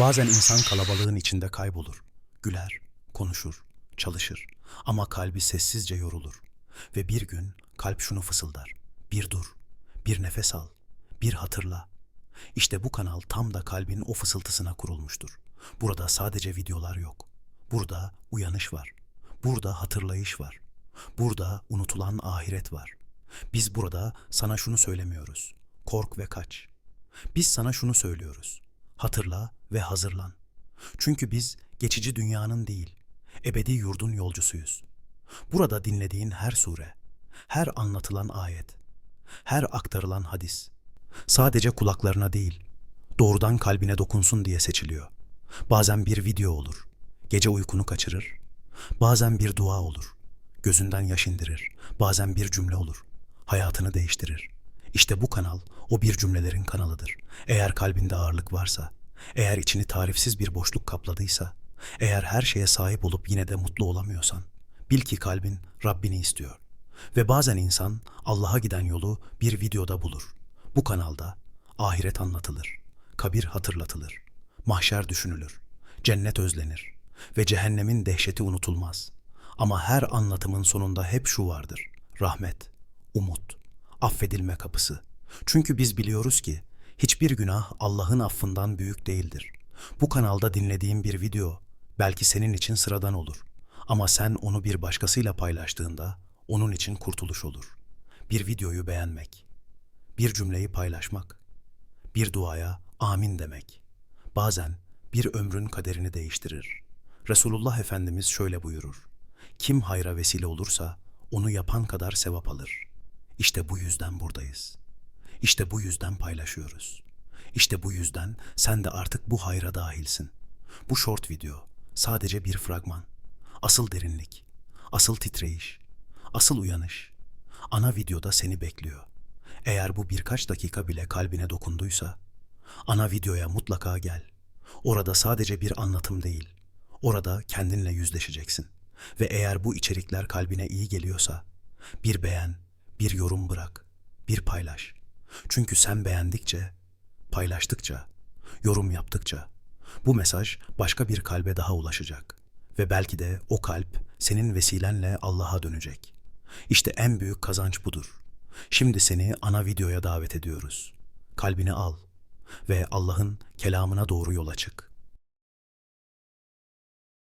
Bazen insan kalabalığın içinde kaybolur. Güler, konuşur, çalışır. Ama kalbi sessizce yorulur. Ve bir gün kalp şunu fısıldar. Bir dur, bir nefes al, bir hatırla. İşte bu kanal tam da kalbin o fısıltısına kurulmuştur. Burada sadece videolar yok. Burada uyanış var. Burada hatırlayış var. Burada unutulan ahiret var. Biz burada sana şunu söylemiyoruz. Kork ve kaç. Biz sana şunu söylüyoruz. Hatırla ve hazırlan. Çünkü biz geçici dünyanın değil, ebedi yurdun yolcusuyuz. Burada dinlediğin her sure, her anlatılan ayet, her aktarılan hadis sadece kulaklarına değil, doğrudan kalbine dokunsun diye seçiliyor. Bazen bir video olur, gece uykunu kaçırır. Bazen bir dua olur, gözünden yaş indirir. Bazen bir cümle olur, hayatını değiştirir. İşte bu kanal o bir cümlelerin kanalıdır. Eğer kalbinde ağırlık varsa, eğer içini tarifsiz bir boşluk kapladıysa, eğer her şeye sahip olup yine de mutlu olamıyorsan, bil ki kalbin Rabbini istiyor. Ve bazen insan Allah'a giden yolu bir videoda bulur. Bu kanalda ahiret anlatılır, kabir hatırlatılır, mahşer düşünülür, cennet özlenir ve cehennemin dehşeti unutulmaz. Ama her anlatımın sonunda hep şu vardır. Rahmet, umut, affedilme kapısı. Çünkü biz biliyoruz ki hiçbir günah Allah'ın affından büyük değildir. Bu kanalda dinlediğin bir video belki senin için sıradan olur. Ama sen onu bir başkasıyla paylaştığında onun için kurtuluş olur. Bir videoyu beğenmek, bir cümleyi paylaşmak, bir duaya amin demek. Bazen bir ömrün kaderini değiştirir. Resulullah Efendimiz şöyle buyurur. Kim hayra vesile olursa onu yapan kadar sevap alır. İşte bu yüzden buradayız. İşte bu yüzden paylaşıyoruz. İşte bu yüzden sen de artık bu hayra dahilsin. Bu short video sadece bir fragman. Asıl derinlik, asıl titreyiş, asıl uyanış. Ana videoda seni bekliyor. Eğer bu birkaç dakika bile kalbine dokunduysa, ana videoya mutlaka gel. Orada sadece bir anlatım değil, orada kendinle yüzleşeceksin. Ve eğer bu içerikler kalbine iyi geliyorsa, bir beğen, bir yorum bırak, bir paylaş. Çünkü sen beğendikçe, paylaştıkça, yorum yaptıkça bu mesaj başka bir kalbe daha ulaşacak ve belki de o kalp senin vesilenle Allah'a dönecek. İşte en büyük kazanç budur. Şimdi seni ana videoya davet ediyoruz. Kalbini al ve Allah'ın kelamına doğru yola çık.